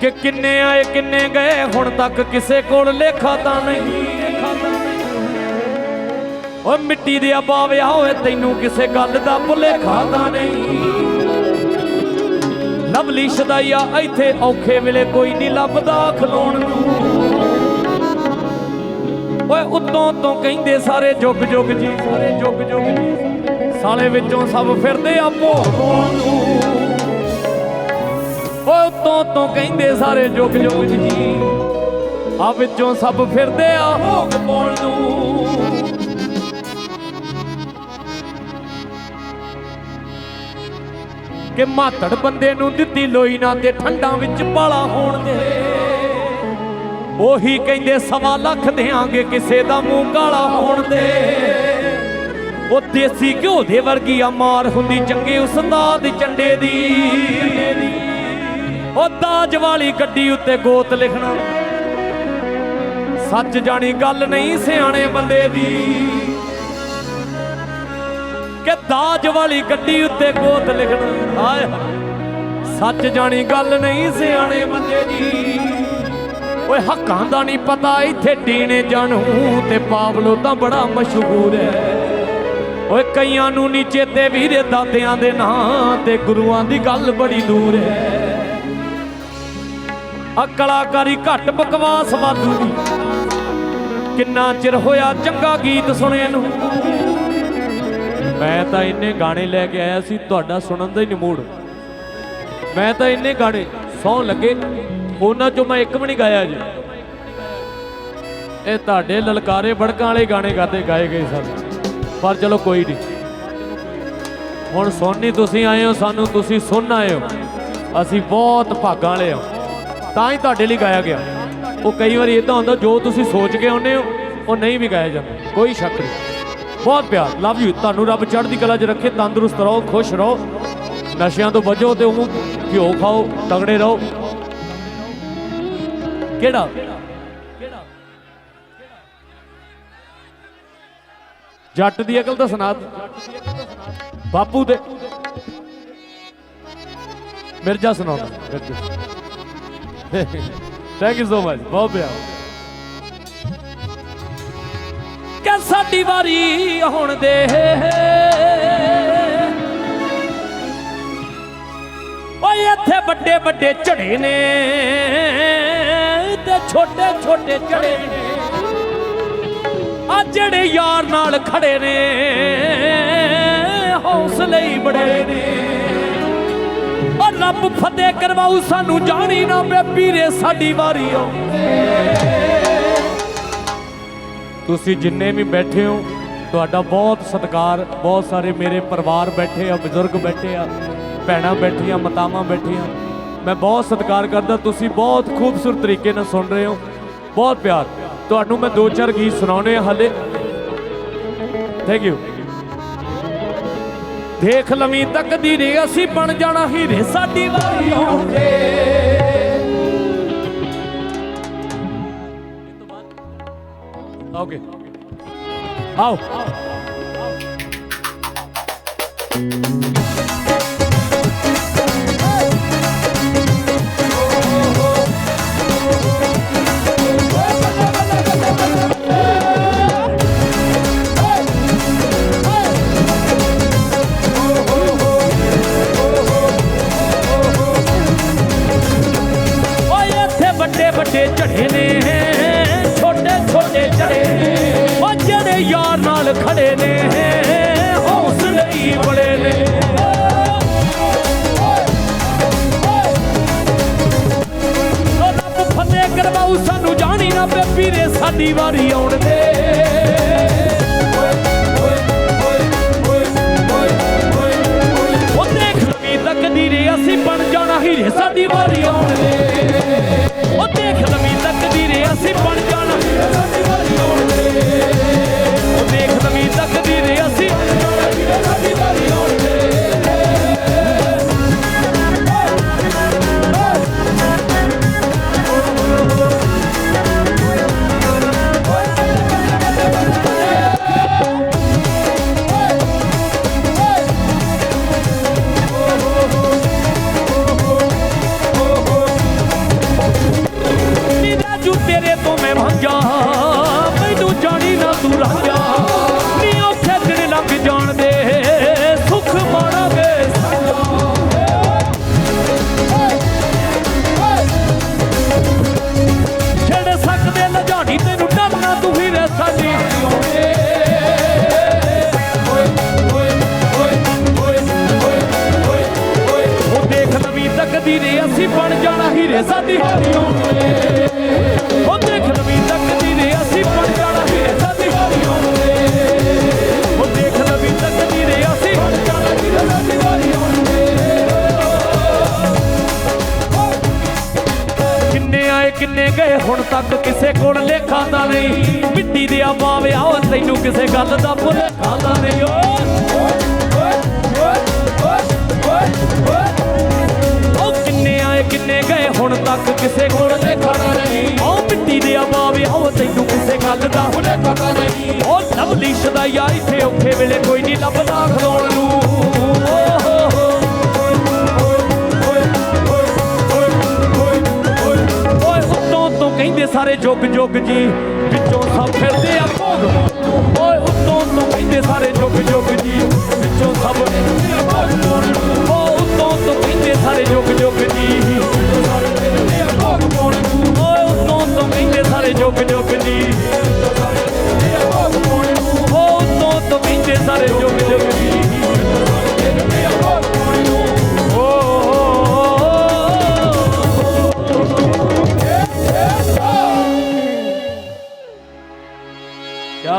ਕਿ ਕਿੰਨੇ ਆਏ, ਕਿੰਨੇ ਗਏ, ਹੁਣ ਤੱਕ ਕਿਸੇ ਕੋਲ ਲੇਖਾ ਤਾਂ ਨਹੀਂ। ਓ ਮਿੱਟੀ ਦੇ ਬਾਵਿਆ ਹੋਏ, ਤੈਨੂੰ ਕਿਸੇ ਗੱਲ ਦਾ ਭੁਲੇਖਾ ਤਾਂ ਨਹੀਂ। ਲਵਲੀ ਸ਼ਦਾਈਆ ਇੱਥੇ ਔਖੇ ਵੇਲੇ ਕੋਈ ਨਹੀਂ ਲੱਭਦਾ ਖਲੋਣ ਨੂੰ। ਓਏ ਉੱਤੋਂ ਤੋਂ ਕਹਿੰਦੇ ਸਾਰੇ ਜੁਗ ਜੁਗ ਜੀ, ਸਾਰੇ ਜੁਗ ਜੁਗ ਜੀ। ਸਾਲੇ ਵਿੱਚੋਂ ਸਭ ਫਿਰਦੇ ਆਪੋ ਨੂੰ। ਓਏ ਉਤੋਂ ਤੋਂ ਕਹਿੰਦੇ ਸਾਰੇ ਜੁਗ ਜੁਗ ਜੀ। ਆ ਵਿੱਚੋਂ ਸਭ ਫਿਰਦੇ ਆ ਭੋਗ ਪਾਉਣ ਨੂੰ। ਕਿ ਮਾਤੜ ਬੰਦੇ ਨੂੰ ਦਿੱਤੀ ਲੋਈ ਨਾ ਤੇ ਠੰਡਾਂ ਵਿੱਚ ਪਾਲਾ ਹੋਣ ਦੇ। ਉਹੀ ਕਹਿੰਦੇ ਸਵਾ ਲੱਖ ਦੇਾਂਗੇ ਕਿਸੇ ਦਾ ਮੂੰਹ ਕਾਲਾ ਹੋਣ ਦੇ। ਉਹ ਦੇਸੀ ਘਿਓ ਦੇ ਵਰਗੀ ਆ ਮਾਰ ਹੁੰਦੀ ਚੰਗੇ ਉਸਤਾਦ ਚੰਡੇ ਦੀ। ਉਹ ਦਾਜ ਵਾਲੀ ਗੱਡੀ ਉੱਤੇ ਗੋਤ ਲਿਖਣਾ। ਸੱਚ ਜਾਣੀ ਗੱਲ ਨਹੀਂ ਸਿਆਣੇ ਬੰਦੇ ਦੀ। ਕਿ ਦਾਜ ਵਾਲੀ ਗੱਡੀ ਉੱਤੇ ਗੋਤ ਲਿਖਣਾ। ਹਾਏ ਸੱਚ ਜਾਣੀ ਗੱਲ ਨਹੀਂ ਸਿਆਣੇ ਬੰਦੇ ਦੀ। ਓਏ ਹੱਕਾਂ ਦਾ ਨਹੀਂ ਪਤਾ, ਇੱਥੇ ਟੀਨੇ ਜਾਣੂ ਤੇ ਪਾਵਲੋ ਤਾਂ ਬੜਾ ਮਸ਼ਹੂਰ ਹੈ ਓਏ ਕਈਆਂ ਨੂੰ ਨੀ ਚੇਤੇ ਵੀਰੇ ਦਾਦਿਆਂ ਦੇ ਨਾਂ ਤੇ ਗੁਰੂਆਂ ਦੀ ਗੱਲ ਬੜੀ ਦੂਰ ਹੈ ਆ ਕਲਾਕਾਰੀ ਘੱਟ ਬਕਵਾਸ ਵਾਧੂ ਦੀ। ਕਿੰਨਾ ਚਿਰ ਹੋਇਆ ਚੰਗਾ ਗੀਤ ਸੁਣੇ ਨੂੰ? ਮੈਂ ਤਾਂ ਇੰਨੇ ਗਾਣੇ ਲੈ ਕੇ ਆਇਆ ਸੀ, ਤੁਹਾਡਾ ਸੁਣਨ ਦਾ ਹੀ ਨਹੀਂ ਮੂਡ। ਮੈਂ ਤਾਂ ਇੰਨੇ ਗਾਣੇ ਸੌ ਲੱਗੇ, ਉਹਨਾਂ ਚੋਂ ਮੈਂ ਇੱਕ ਵੀ ਨਹੀਂ ਗਾਇਆ ਜੀ। ਇਹ ਤੁਹਾਡੇ ਲਲਕਾਰੇ ਬੜਕਾਂ ਵਾਲੇ ਗਾਣੇ ਗਾਤੇ ਗਾਏ ਗਏ ਸਨ, ਪਰ ਚਲੋ ਕੋਈ ਨਹੀਂ ਹੁਣ ਸੋਨੀ ਤੁਸੀਂ ਆਏ ਹੋ, ਸਾਨੂੰ ਤੁਸੀਂ ਸੁਣ ਆਏ ਹੋ। ਅਸੀਂ ਬਹੁਤ ਭਾਗਾਂ ਵਾਲੇ ਹਾਂ। ਤਾਂ ਹੀ ਤੁਹਾਡੇ ਲਈ ਗਾਇਆ ਗਿਆ। ਉਹ ਕਈ ਵਾਰੀ ਇਦਾਂ ਹੁੰਦਾ, ਜੋ ਤੁਸੀਂ ਸੋਚ ਕੇ ਆਉਂਦੇ ਹੋ, ਉਹ ਨਹੀਂ ਵੀ ਗਾਇਆ ਜਾਂਦਾ। ਕੋਈ ਸ਼ੱਕ ਨਹੀਂ। ਬਹੁਤ ਪਿਆਰ। ਲਵ ਯੂ ਤੁਹਾਨੂੰ ਰੱਬ ਚੜ੍ਹਦੀ ਕਲਾ 'ਚ ਰੱਖੇ, ਤੰਦਰੁਸਤ ਰਹੋ, ਖੁਸ਼ ਰਹੋ। ਨਸ਼ਿਆਂ ਤੋਂ ਬਚੋ ਤੇ ਉਹ ਘਿਓ ਖਾਓ, ਤਗੜੇ ਰਹੋ। ਕਿਹੜਾ? ਜੱਟ ਦੀ ਅਕਲ ਤਾਂ ਸੁਣਾ ਬਾਪੂ ਦੇ। ਮਿਰਜ਼ਾ ਸੁਣਾਉਣਾ Mirza. Thank you so much ਬਹੁਤ ਪਿਆਰ। ਕਿ ਸਾਡੀ ਵਾਰੀ ਹੁਣ ਦੇ। ਓਏ ਇੱਥੇ ਵੱਡੇ ਵੱਡੇ ਝੜੇ ਨੇ ਤੇ ਛੋਟੇ ਛੋਟੇ ਝੜੇ ਨੇ। ਆ ਜਿਹੜੇ ਯਾਰ ਨਾਲ ਖੜੇ ਨੇ, ਹੌਸਲੇ ਹੀ ਬੜੇ ਨੇ। ਰੱਬ ਫਤਿਹ ਕਰਵਾਉ ਸਾਨੂੰ ਜਾਣੀ ਨਾ ਪੀਰੇ ਸਾਡੀ ਵਾਰੀ ਆਉਂਦੇ ਤੁਸੀਂ ਜਿੰਨੇ ਵੀ ਬੈਠੇ ਹੋ, ਤੁਹਾਡਾ ਬਹੁਤ ਸਤਿਕਾਰ, ਬਹੁਤ ਸਾਰੇ ਮੇਰੇ ਪਰਿਵਾਰ ਬੈਠੇ ਆ, ਬਜ਼ੁਰਗ ਬੈਠੇ ਆ, ਭੈਣਾਂ ਬੈਠੀਆਂ, ਮਾਤਾਵਾਂ ਬੈਠੀਆਂ। ਮੈਂ ਬਹੁਤ ਸਤਿਕਾਰ ਕਰਦਾ, ਤੁਸੀਂ ਬਹੁਤ ਖੂਬਸੂਰਤ ਤਰੀਕੇ ਨਾਲ ਸੁਣ ਰਹੇ ਹੋ। ਬਹੁਤ ਪਿਆਰ। ਤੁਹਾਨੂੰ ਮੈਂ ਦੋ ਚਾਰ ਗੀਤ ਸੁਣਾਉਣੇ ਆ ਹਲੇ। ਥੈਂਕ ਯੂ ਦੇਖ ਲਵੀਂ ਤਕਦੀਰੇ ਅਸੀਂ ਬਣ ਜਾਣਾ ਹੀਰੇ ਸਾਡੀ ਵਾਰੀ ਆਉਂਦੇ ਓਕੇ ਆਓ। ਰੱਬ ਕਰਵਾਉ ਸਾਨੂੰ ਜਾਣੀ ਨਾ ਪੇ ਪੀਰੇ, ਸਾਡੀ ਵਾਰੀ ਆਉਣ ਦੇ। ਉਹ ਦੇਖ ਲਵੀ ਅਸੀਂ ਬਣ ਜਾਣਾ ਹੀਰੇ, ਸਾਡੀ ਵਾਰੀ ਕਿੰਨੇ ਗਏ, ਹੁਣ ਤੱਕ ਕਿਸੇ ਕੋਲ ਲੇਖਾ ਦਾ ਨਹੀਂ। ਮਿੱਟੀ ਦੇ ਆਵਾਂ ਉਹ ਤੈਨੂੰ ਕਿਸੇ ਗੱਲ ਦਾ ਭੁਲੇਖਾ ਦਾ ਨਹੀਂ। ਓ ਉਹ ਕਿੰਨੇ ਆਏ, ਕਿੰਨੇ ਗਏ, ਹੁਣ ਤੱਕ ਕਿਸੇ ਕੋਲ ਲੇਖਾ ਦਾ ਨਹੀਂ। ਉਹ ਮਿੱਟੀ ਦੇ ਆਵਾਂ ਉਹ ਤੈਨੂੰ ਕਿਸੇ ਗੱਲ ਦਾ ਭੁਲੇਖਾ ਦਾ ਨਹੀਂ। ਉਹ ਲਵਲੀ ਸ਼ਦਾਈਆ ਇੱਥੇ ਔਖੇ ਵੇਲੇ ਕੋਈ ਨਹੀਂ ਲੱਭਦਾ, ਖਲੋਣ ਸਾਰੇ ਜੁਗ ਜੁਗ ਜੀ, ਵਿੱਚੋਂ ਸਭ ਫਿਰਦੇ ਆ ਭੋਗ ਓਏ ਉੱਤੋਂ ਤੋਂ ਕਹਿੰਦੇ ਸਾਰੇ ਜੁਗ ਜੁਗ ਜੀ, ਵਿੱਚੋਂ ਸਭ ਫਿਰਦੇ ਆ ਭੋਗ ਓ ਉੱਤੋਂ ਤੋਂ ਕਹਿੰਦੇ ਸਾਰੇ ਜੁਗ ਜੁਗ ਜੀ, ਵਿੱਚੋਂ ਸਭ ਓਏ ਉੱਤੋਂ ਤੋਂ ਕਹਿੰਦੇ ਸਾਰੇ ਜੁਗ ਜੁਗ ਜੀ ਓ ਉੱਤੋਂ ਤੋਂ ਕਹਿੰਦੇ ਸਾਰੇ ਜੁਗ